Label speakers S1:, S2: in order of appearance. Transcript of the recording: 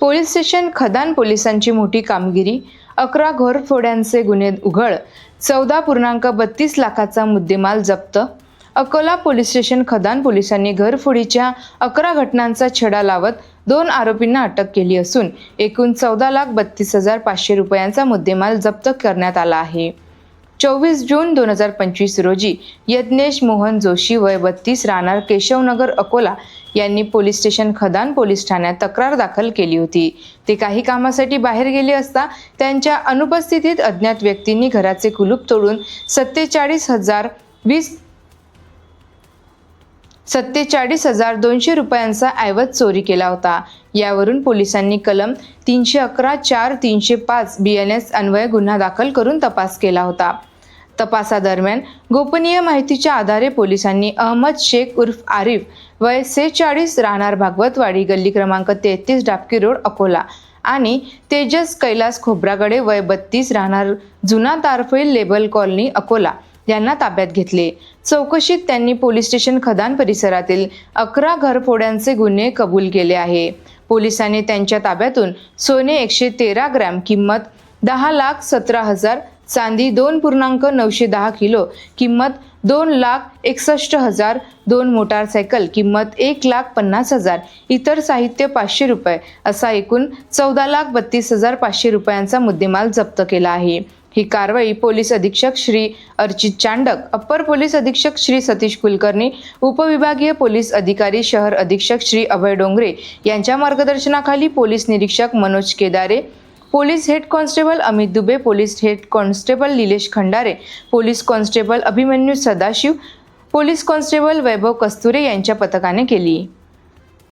S1: Police station खदान पोलिसांची मोठी कामगिरी अकरा घोरफोड्यांचे गुन्हे उघड चौदा पूर्णांक बत्तीस लाखाचा मुद्देमाल जप्त. अकोला पोलीस स्टेशन खदान पोलिसांनी घरफोडीच्या अकरा घटनांचा छडा लावत दोन आरोपींना अटक केली असून एकूण चौदा लाख बत्तीस हजार पाचशे रुपयांचा मुद्देमाल जप्त करण्यात आला आहे. चोवीस जून दोन हजार पंचवीस रोजी यज्ञेश मोहन जोशी वय बत्तीस राहणार केशवनगर अकोला यांनी पोलीस स्टेशन खदान पोलीस ठाण्यात तक्रार दाखल केली होती. ते काही कामासाठी बाहेर गेले असता त्यांच्या अनुपस्थितीत अज्ञात व्यक्तींनी घराचे कुलूप तोडून सत्तेचाळीस हजार वीस सत्तेचाळीस हजार दोनशे रुपयांचा ऐवज चोरी केला होता. यावरून पोलिसांनी कलम तीनशे अकरा चार तीनशे पाच बी एन एस अन्वय गुन्हा दाखल करून तपास केला होता. तपासादरम्यान गोपनीय माहितीच्या आधारे पोलिसांनी अहमद शेख उर्फ आरिफ वय सेहेचाळीस राहणार भागवतवाडी गल्ली क्रमांक तेहतीस डापकी रोड अकोला आणि तेजस कैलास खोब्रागडे वय बत्तीस राहणार जुना तारफेल लेबल कॉलनी अकोला. यांना ताब्यात घेतले. चौकशीत त्यांनी पोलीस स्टेशन खदान परिसरातील अकरा घरफोड्यांचे गुन्हे कबूल केले आहे. पोलिसांनी त्यांच्या ताब्यातून सोने एकशे तेरा ग्रॅम किंमत दहा लाख सतरा हजार चांदी दोन पूर्णांक नऊशे दहा किलो किंमत दोन लाख एकसष्ट हजार दोन मोटारसायकल किंमत एक लाख पन्नास हजार इतर साहित्य पाचशे रुपये असा एकूण चौदा लाख बत्तीस हजार पाचशे रुपयांचा मुद्देमाल जप्त केला आहे. ही कारवाई पोलीस अधीक्षक श्री अर्चित चांडक अप्पर पोलीस अधीक्षक श्री सतीश कुलकर्णी उपविभागीय पोलीस अधिकारी शहर अधीक्षक श्री अभय डोंगरे यांच्या मार्गदर्शनाखाली पोलीस निरीक्षक Manoj Kedare police head constable Amit Dube police head constable Nilesh Khandare police constable Abhimanyu Sadashiv police constable Vaibhav Kasture यांच्या पथकाने केली.